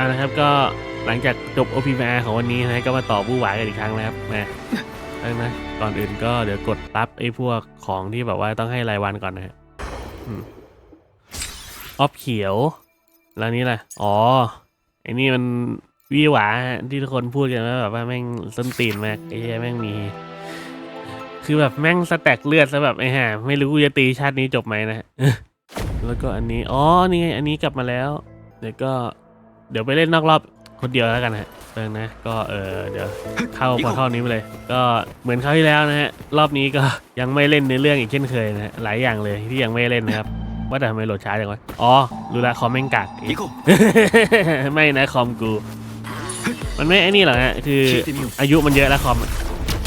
อ่านะครับก็หลังจากจบ OPMR ของวันนี้นะฮะก็มาต่อบู้หวายกันอีกครั้งนะครับนะเอานะก่อนอื่นก็เดี๋ยวกดรับไอ้พวกของที่แบบว่าต้องให้รายวันก่อนนะฮะออฟเขียว แล้วนี่แหละอ๋อไอ้นี่มันวีหวาที่ทุกคนพูดกันว่าแบบว่าแม่งส้นตีนมากไอ้เหี้ยแม่งมี คือแบบแม่งสแต็กเลือดซะแบบไอ้ห่าไม่รู้กูจะตีชาตินี้จบไหมนะฮะแล้วก็อันนี้ อ๋อ นี่ไง อันนี้กลับมาแล้ว เดี๋ยวก็ เดี๋ยวไปเล่นนอกรอบคนเดียวแล้วกันฮะเพิ่งนะก็เออเดี๋ยวเข้าพอเข้านี้ไปเลย ก็เหมือนคราวที่แล้วนะฮะรอบนี้ก็ยังไม่เล่นในเรื่องอีกเช่นเคยนะฮะหลายอย่างเลยที่ยังไม่เล่นนะครับว่าแต่ทำไมโหลดช้าจังวะอ๋อรู้ละคอมแม่งกากไม่นะคอมกู มันไม่ไอ้นี่หรอฮะคืออายุมันเยอะแล้วคอม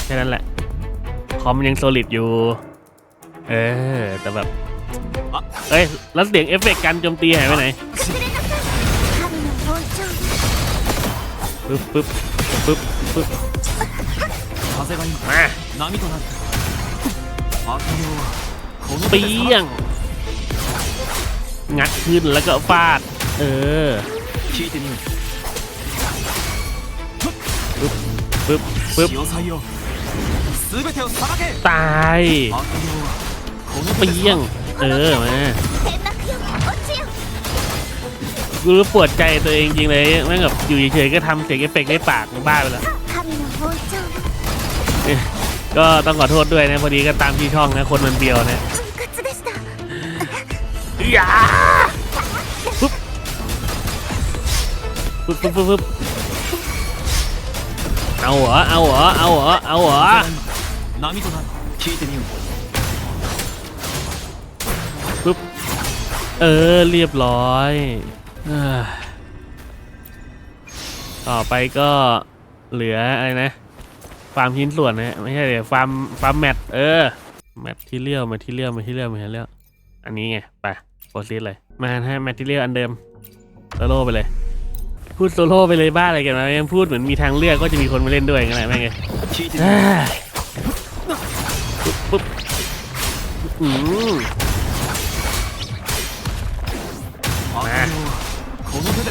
แค่นั้นแหละ คอมยังโซลิดอยู่ เออแต่แบบเอ้ยแล้วเสียงเอฟเฟกต์การโจมตีหายไปไหน ปึ๊บปึ๊บปึ๊บปึ๊บมาเปียง งัดขึ้นแล้วก็ฟาด เออปึ๊บปึ๊บปึ๊บตายเปียง เออ มา กูรู้ปวดใจตัวเองจริงเลยแม่งแบบอยู่เฉยๆก็ทำเสียงเอฟเฟกในปากบ้าไปแล้วก็ต้องขอโทษด้วยนะพอดีก็ตามที่ช่องนะคนมันเบียวนะยาปุ๊บปุ๊บปุ๊บปุ๊บเอาเหรอเอาเหรอเอาเหรอเอาเหรอน้มิโซะคิดนิวปุ๊บเออเรียบร้อย ต่อไปก็เหลืออะไรนะ ฟาร์มชิ้นส่วนนะไม่ใช่เดี๋ยวฟาร์มฟาร์มแมทเออ แมทที่เลี้ยวมาที่เลี้ยวมาที่เลี้ยวมาที่เลี้ยวอันนี้ไง ไปโพสต์เลย มาให้แมทที่เลี้ยวอันเดิมโซโล่ไปเลย พูดโซโล่ไปเลยบ้าอะไรกันมาพูดเหมือนมีทางเลือกก็จะมีคนมาเล่นด้วยกัไแแม่งเลยปุ๊บปุ๊บอืม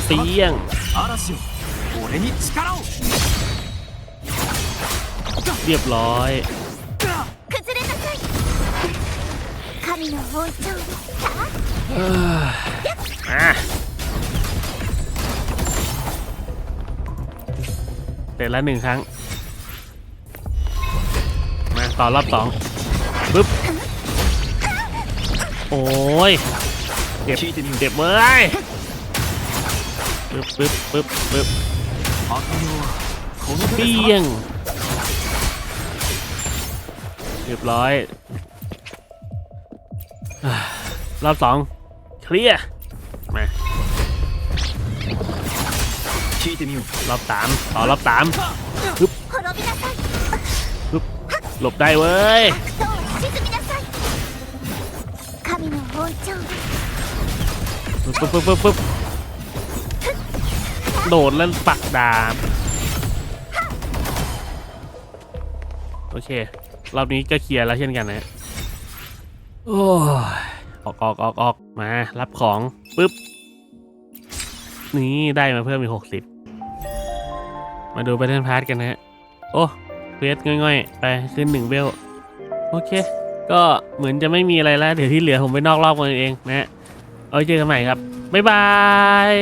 เตียงเรียบร้อยเตะแล้วหนึ่งครั้ง มาต่อรอบสองปึ๊บ โอ้ย เจ็บ เจ็บเว้ย ปึ๊บปึ๊บปึ๊บปึ๊บเปี้ยงเรียบร้อยรอบสองเคลียร์มารอบสามต่อรอบสามปึ๊บปึ๊บหลบได้เว้ยปึ๊บปึ๊บปึ๊บปึ๊บ โดดแล้วปักดาบ โอเค รอบนี้ก็เคลียร์แล้วเช่นกันนะฮะโอ้ยออกออกออกออกมา รับของปึ๊บ นี่ได้มาเพิ่มอีกหกสิบมาดูไปเทนพาร์ทกันนะฮะ โอ้เควสง่อยๆ ไปขึ้นหนึ่งเบลโอเค ก็เหมือนจะไม่มีอะไรแล้ว เดี๋ยวที่เหลือผมไปนอกรอบกันเองนะฮะเอาไว้เจอกันใหม่ครับ บ๊ายบาย